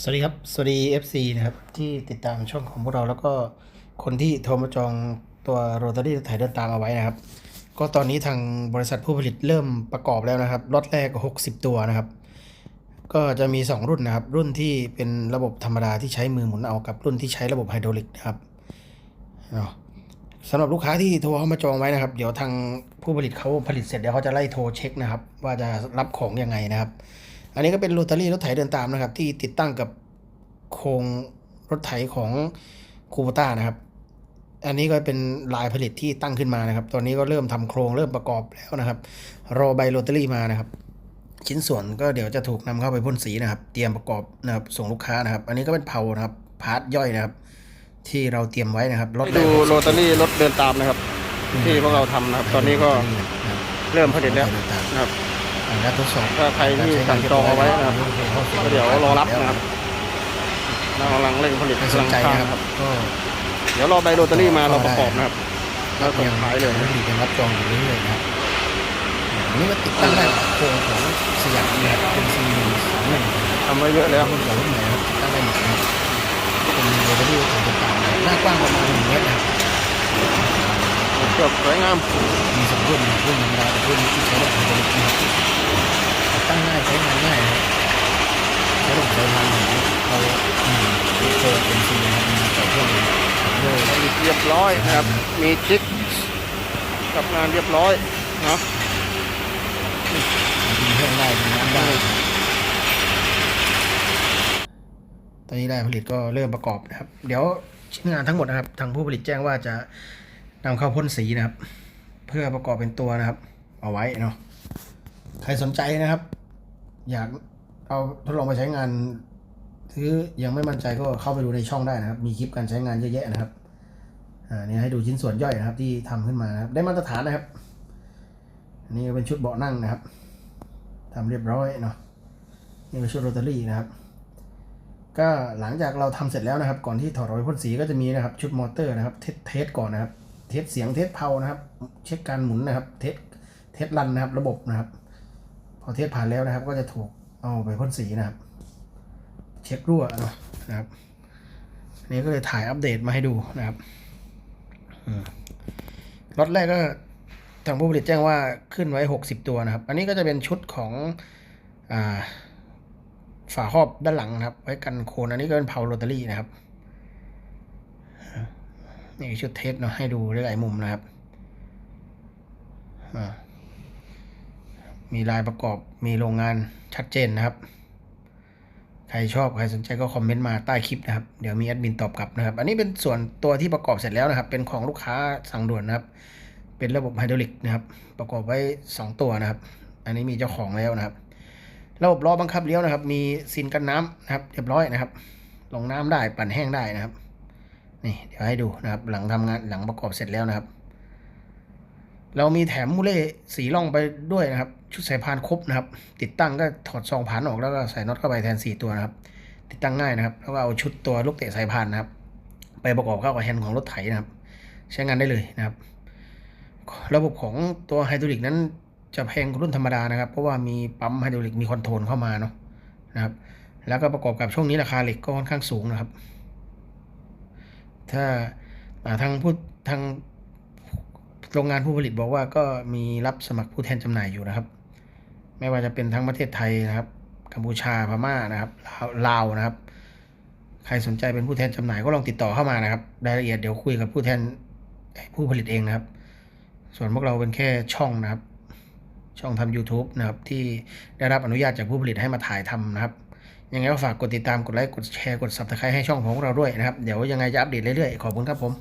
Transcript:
สวัสดีครับ สวัสดี FC นะครับ ที่ติดตามช่องของพวกเราแล้วก็คนที่โทรมาจองตัวโรตารี่ถ่ายเดินตามเอาไว้นะครับ ก็ตอนนี้ทางบริษัทผู้ผลิตเริ่มประกอบแล้วนะครับล็อตแรก 60 ตัวนะครับ ก็จะมี 2 รุ่นนะครับ รุ่นที่เป็นระบบธรรมดาที่ใช้มือหมุนเอากับรุ่นที่ใช้ระบบไฮดรอลิกนะครับสำหรับลูกค้าที่โทรเข้ามาจองไว้นะครับ เดี๋ยวทางผู้ผลิตเขาผลิตเสร็จเดี๋ยวเขาจะไล่โทรเช็คนะครับ ว่าจะรับของยังไงนะครับ อันนี้ก็เป็นโรตารี่รถไถเดินตามนะครับ ที่ติดตั้งกับโครงรถไถของคูโบต้านะครับ อันนี้ก็เป็นลายผลิตที่ตั้งขึ้นมานะครับ ตอนนี้ก็เริ่มทำโครงเริ่มประกอบแล้วนะครับ รอใบโรตารี่มานะครับ ชิ้นส่วนก็เดี๋ยวจะถูกนำเข้าไปพ่นสีนะครับ เตรียมประกอบนะครับส่งลูกค้านะครับ อันนี้ก็เป็นเผานะครับพาร์ทย่อยนะครับ ที่เราเตรียมไว้นะครับรถดูโรตารี่รถเดินตามนะครับ ที่พวกเราทำนะครับ ตอนนี้ก็เริ่มผลิตแล้วนะครับ อ่าแล้วทดสอบถ้าใครที่สั่งจองเอาไว้นะครับก็เดี๋ยวรอรับนะครับเรากำลังเร่งผลิตใครสกำนลังใจสร้างนะครับก็เดี๋ยวรอใบโรตารี่มาเราประกอบนะครับแล้วส่งขายเลยยังมีการรับจองอยู่เรื่อยๆนะครับอันนี้ก็ติดตั้งได้โครงของสยามนะครับเป็นซีหนึ่งสามหนึ่งทำไว้เยอะแล้วรุ่นเก่ารุ่นใหม่นะครับติดตั้งได้หมดนะครับเป็นโรตารี่ของต่างๆนะครับหน้ากว้างประมาณหนึ่งเมตรนะครับเกือบสวยงามมีสองรุ่นนะครับรุ่นธรรมดากับรุ่นที่ใช้ระบบไฮดรอลิกนะครับ ติดตั้งง่ายใช้งานง่ายนะครับใช้ระบบไฟทางของเราอืมเป็นโครงเป็นซีนะครับมีต่อเครื่องเลยสองเลยเรียบร้อยนะครับ มีจิ๊กกับงานเรียบร้อยเนาะกินเครื่องได้กินน้ำได้ ตอนนี้ได้ผลิตก็เริ่มประกอบนะครับ เดี๋ยวชิ้นงานทั้งหมดนะครับ ทางผู้ผลิตแจ้งว่าจะนำเข้าพ่นสีนะครับ เพื่อประกอบเป็นตัวนะครับ เอาไว้เนาะ ใครสนใจนะครับ อยากเอาทดลองไปใช้งานหรือยังไม่มั่นใจก็เข้าไปดูในช่องได้นะครับ มีคลิปการใช้งานเยอะแยะนะครับอ่านี่ให้ดูชิ้นส่วนย่อยนะครับ ที่ทำขึ้นมานะครับ ได้มาตรฐานนะครับ อันนี้เป็นชุดเบาะนั่งนะครับทำเรียบร้อยเนาะนี่เป็นชุดโรตารี่นะครับก็หลังจากเราทำเสร็จแล้วนะครับ ก่อนที่ถอดออกไปพ่นสีก็จะมีนะครับ ชุดมอเตอร์นะครับ เทสเทสก่อนนะครับ เทสเสียงเทสเพานะครับ เช็คการหมุนนะครับ เทสเทสรันนะครับ ระบบนะครับ พอเทสผ่านแล้วนะครับ ก็จะถูกเอาไปพ่นสีนะครับ เช็ครั่วนะนะครับนี้ก็เลยถ่ายอัปเดตมาให้ดูนะครับล็อตแรกก็ทางผู้ผลิตแจ้งว่าขึ้นไว้ 60 ตัวนะครับ อันนี้ก็จะเป็นชุดของอฝาครอบด้านหลังนะครับ ไว้กันโคนอันนี้ก็เป็นเพาโรตารี่นะครับนี่ชุดเทสเนาะให้ดูหลายๆมุมนะครับอ่า มีลายประกอบมีโรงงานชัดเจนนะครับ ใครชอบใครสนใจก็คอมเมนต์มาใต้คลิปนะครับ เดี๋ยวมีแอดมินตอบกลับนะครับ อันนี้เป็นส่วนตัวที่ประกอบเสร็จแล้วนะครับ เป็นของลูกค้าสั่งด่วนนะครับ เป็นระบบไฮดรอลิกนะครับ ประกอบไว้ 2 ตัวนะครับ อันนี้มีเจ้าของแล้วนะครับ ระบบล้อบังคับเลี้ยวนะครับ มีซินกันน้ำนะครับ เรียบร้อยนะครับ ลงน้ำได้ปั่นแห้งได้นะครับ นี่เดี๋ยวให้ดูนะครับ หลังทำงานหลังประกอบเสร็จแล้วนะครับ เรามีแถมมูเล่สีล่องไปด้วยนะครับ ชุดสายพานครบนะครับ ติดตั้งก็ถอดซองผ่านออกแล้วก็ใส่น็อตเข้าไปแทน 4 ตัวนะครับ ติดตั้งง่ายนะครับ แล้วก็เอาชุดตัวลูกเตะสายพานนะครับ ไปประกอบเข้ากับแฮนด์ของรถไถนะครับ ใช้งานได้เลยนะครับ ระบบของตัวไฮดรอลิกนั้นจะแพงกว่ารุ่นธรรมดานะครับ เพราะว่ามีปั๊มไฮดรอลิกมีคอนโทรลเข้ามาเนาะนะครับ แล้วก็ประกอบกับช่วงนี้ราคาเหล็กก็ค่อนข้างสูงนะครับ ถ้าอ่าทางผู้ทาง โรงงานผู้ผลิตบอกว่าก็มีรับสมัครผู้แทนจำหน่ายอยู่นะครับ ไม่ว่าจะเป็นทั้งประเทศไทยนะครับ กัมพูชาพม่านะครับลาวนะครับ ใครสนใจเป็นผู้แทนจำหน่ายก็ลองติดต่อเข้ามานะครับรายละเอียดเดี๋ยวคุยกับผู้แทนผู้ผลิตเองนะครับ ส่วนพวกเราเป็นแค่ช่องนะครับ ช่องทำ YouTube นะครับที่ได้รับอนุญาตจากผู้ผลิตให้มาถ่ายทำนะครับยังไงก็ฝากกดติดตามกดไลค์กดแชร์กด Subscribe ให้ช่องของเราด้วยนะครับ เดี๋ยวยังไงจะอัปเดตเรื่อยๆ ขอบคุณครับผม